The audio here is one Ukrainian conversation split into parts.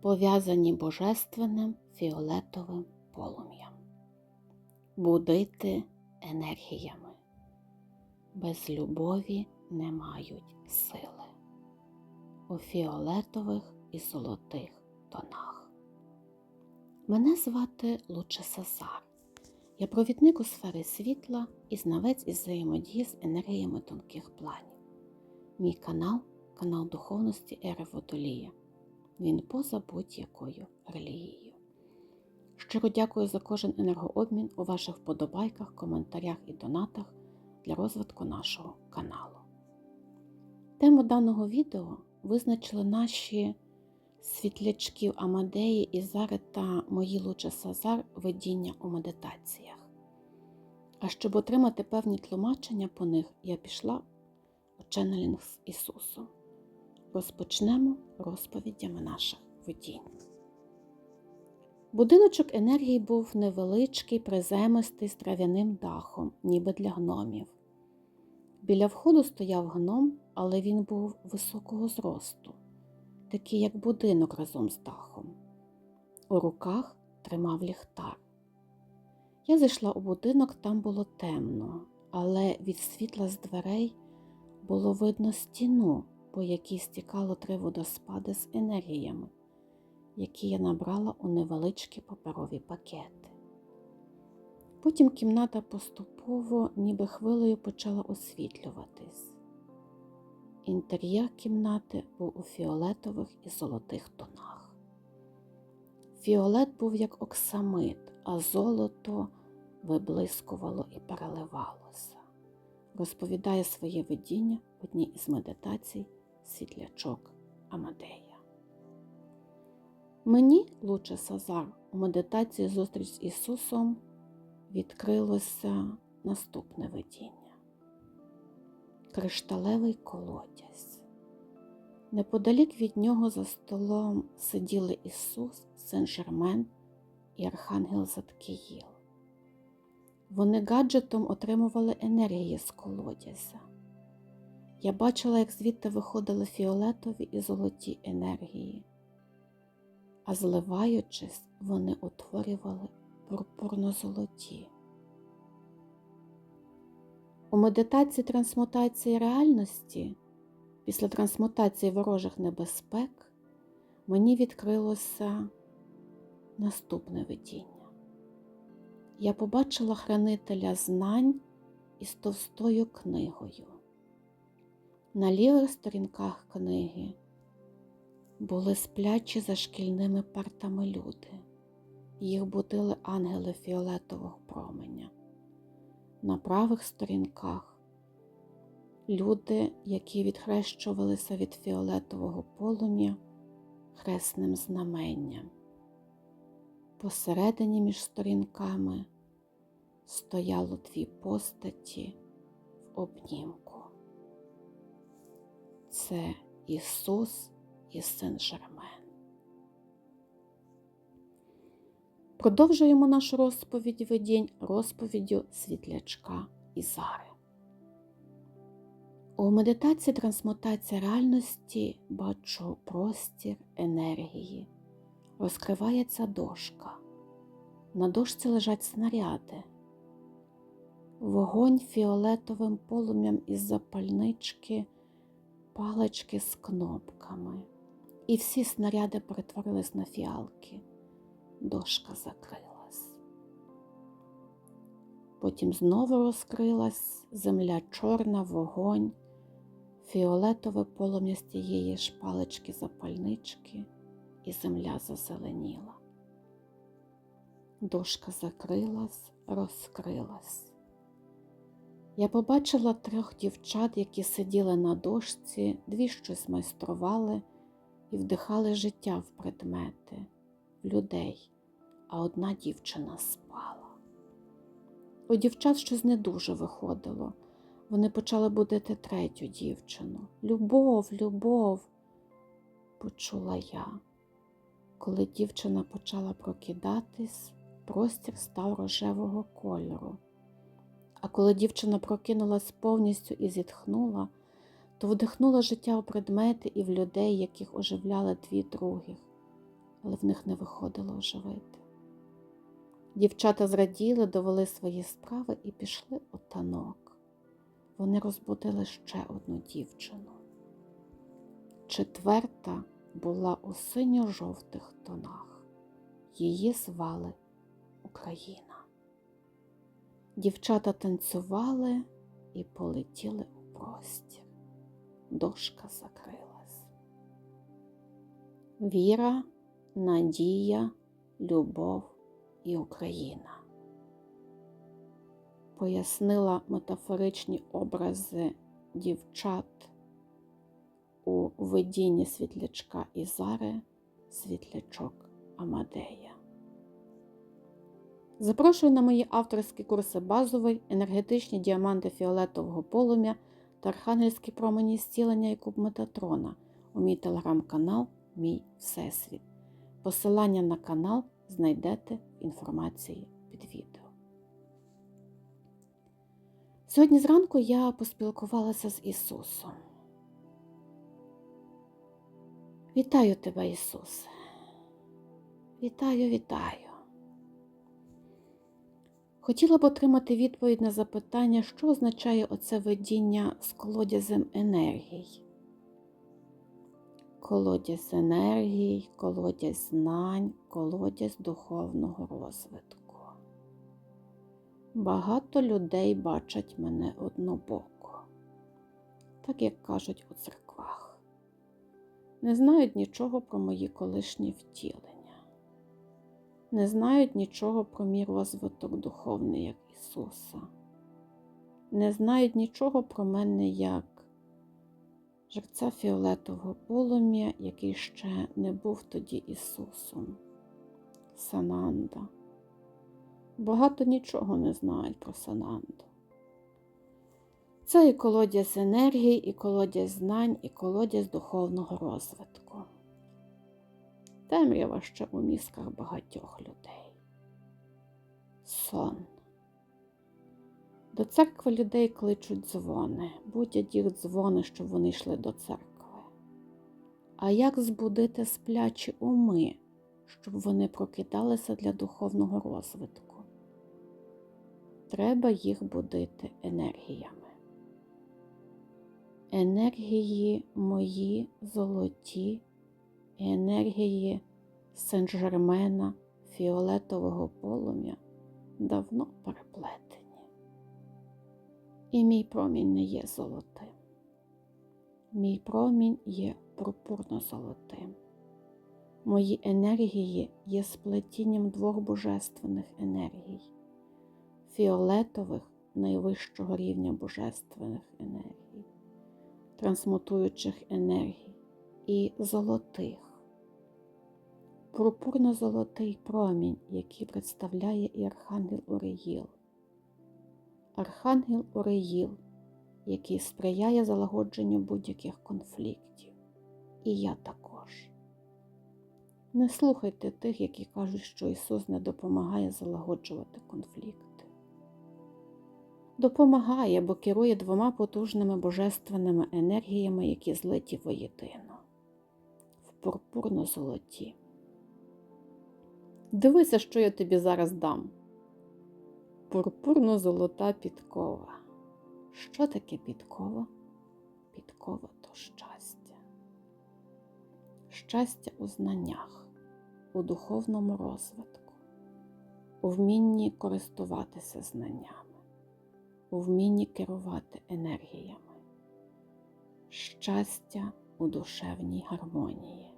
пов'язані божественним фіолетовим полум'ям, будити енергіями. Без любові не мають сили. У фіолетових і золотих тонах. Мене звати Луча Сазар. Я провідник у сфері світла і знавець із взаємодії з енергіями тонких планів. Мій канал канал духовності Ери Водолія. Він поза будь-якою релігією. Щиро дякую за кожен енергообмін у ваших вподобайках, коментарях і донатах для розвитку нашого каналу. Тему даного відео визначили наші світлячків Амадеї, Ізари та мої Луча Сазар видіння у медитаціях. А щоб отримати певні тлумачення по них, я пішла у ченнелінг з Ісусом. Розпочнемо розповідями наших видінь. Будиночок енергії був невеличкий, приземистий з трав'яним дахом, ніби для гномів. Біля входу стояв гном, але він був високого зросту, такий як будинок разом з дахом. У руках тримав ліхтар. Я зайшла у будинок, там було темно, але від світла з дверей було видно стіну, по якій стікало три водоспади з енергіями, які я набрала у невеличкі паперові пакети. Потім кімната поступово, ніби хвилею почала освітлюватись. Інтер'єр кімнати був у фіолетових і золотих тонах. Фіолет був як оксамит, а золото виблискувало і переливалося. Розповідає своє видіння в одній із медитацій світлячок Амадея. Мені, Луче Сазар, у медитації зустріч з Ісусом відкрилося наступне видіння. Кришталевий колодязь. Неподалік від нього за столом сиділи Ісус, Сен-Жермен і Архангел Заткіїл. Вони гаджетом отримували енергії з колодязя. Я бачила, як звідти виходили фіолетові і золоті енергії, а зливаючись, вони утворювали пурпурно-золоті. У медитації трансмутації реальності після трансмутації ворожих небезпек мені відкрилося наступне видіння. Я побачила хранителя знань із товстою книгою. На лівих сторінках книги були сплячі за шкільними партами люди. Їх будили ангели фіолетового променя. На правих сторінках люди, які відхрещувалися від фіолетового полум'я хресним знаменням. Посередині між сторінками стояло дві постаті в обнімку. Це Ісус і Сен-Жермен. Продовжуємо нашу розповідь видінь розповіддю світлячка Ізари. У медитації трансмутація реальності бачу простір енергії. Розкривається дошка. На дошці лежать снаряди. Вогонь фіолетовим полум'ям із запальнички, палички з кнопками. І всі снаряди перетворились на фіалки. Дошка закрилась. Потім знову розкрилась земля чорна, вогонь, фіолетове полум'я з тієї ж палички запальнички, і земля зазеленіла. Дошка закрилась, розкрилась. Я побачила трьох дівчат, які сиділи на дошці, дві щось майстрували і вдихали життя в предмети, в людей, а одна дівчина спала. У дівчат щось не дуже виходило. Вони почали будити третю дівчину. Любов, любов, почула я. Коли дівчина почала прокидатись, простір став рожевого кольору. А коли дівчина прокинулась повністю і зітхнула, то вдихнула життя у предмети і в людей, яких оживляли дві других, але в них не виходило оживити. Дівчата зраділи, довели свої справи і пішли у танок. Вони розбудили ще одну дівчину. Четверта була у синьо-жовтих тонах. Її звали Україна. Дівчата танцювали і полетіли у простір. Дошка закрилась. Віра, надія, любов і Україна. Пояснила метафоричні образи дівчат у видінні світлячка Ізари, світлячок Амадея. Запрошую на мої авторські курси базовий, енергетичні діаманти фіолетового полум'я та архангельські промені зцілення і куб Метатрона у мій телеграм-канал Мій Всесвіт. Посилання на канал знайдете в інформації під відео. Сьогодні зранку я поспілкувалася з Ісусом. Вітаю тебе, Ісусе. Вітаю, вітаю. Хотіла б отримати відповідь на запитання, що означає оце видіння з колодязем енергій. Колодязь енергій, колодязь знань, колодязь духовного розвитку. Багато людей бачать мене однобоко, так як кажуть у церквах. Не знають нічого про мої колишні втілення не знають нічого про мій розвиток духовний, як Ісуса, не знають нічого про мене як жерця фіолетового полум'я, який ще не був тоді Ісусом, Сананда. Багато нічого не знають про Сананду. Це і колодязь енергії, і колодязь знань, і колодязь духовного розвитку темрява ще у мізках багатьох людей. Сон. До церкви людей кличуть дзвони, будять їх дзвони, щоб вони йшли до церкви. А як збудити сплячі уми, щоб вони прокидалися для духовного розвитку? Треба їх будити енергіями. Енергії мої золоті енергії Сен-Жермена фіолетового полум'я давно переплетені. І мій промінь не є золотим. Мій промінь є пурпурно золотим. Мої енергії є сплетінням двох божественних енергій, фіолетових найвищого рівня божественних енергій, трансмутуючих енергій і золотих пурпурно-золотий промінь, який представляє і Архангел Уреїл. Архангел Уреїл, який сприяє залагодженню будь-яких конфліктів. І я також. Не слухайте тих, які кажуть, що Ісус не допомагає залагоджувати конфлікти. Допомагає, бо керує двома потужними божественними енергіями, які злиті воєдино, в пурпурно золоті. Дивися, що я тобі зараз дам. Пурпурно золота підкова. Що таке підкова? Підкова то щастя. Щастя у знаннях, у духовному розвитку, у вмінні користуватися знаннями, у вмінні керувати енергіями, щастя у душевній гармонії.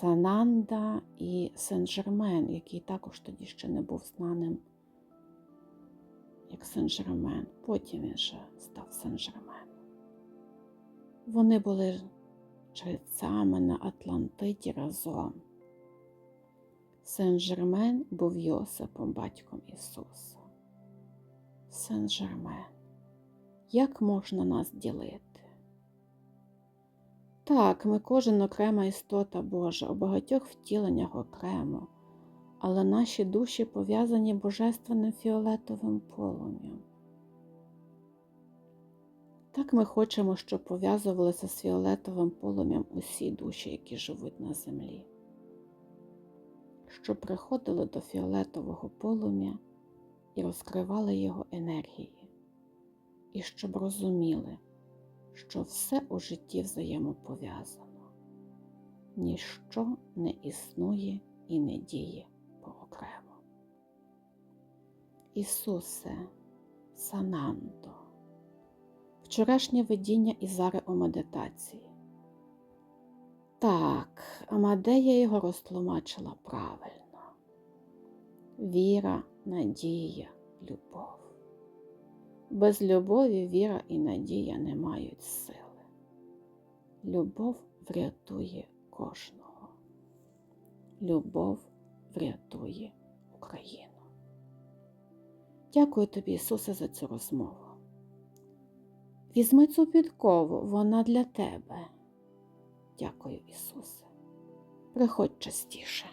Сананда і Сен-Жермен, який також тоді ще не був знаним як Сен-Жермен, потім він ще став Сен-Жермен. Вони були жрецями на Атлантиді разом. Сен-Жермен був Йосипом, батьком Ісуса. Сен-Жермен, як можна нас ділити? Так, ми кожен окрема істота Божа, у багатьох втіленнях окремо, але наші душі пов'язані божественним фіолетовим полум'ям. Так ми хочемо, щоб пов'язувалися з фіолетовим полум'ям усі душі, які живуть на землі. що приходили до фіолетового полум'я і розкривали його енергії, і щоб розуміли, що все у житті взаємопов'язано, ніщо не існує і не діє поокремо. Ісусе, Санандо, вчорашнє видіння Ізари у медитації. Так, Амадея його розтлумачила правильно. Віра, надія, любов. Без любові віра і надія не мають сили. Любов врятує кожного. Любов врятує Україну. Дякую тобі, Ісусе, за цю розмову. Візьми цю підкову, вона для тебе. Дякую, Ісусе. Приходь частіше.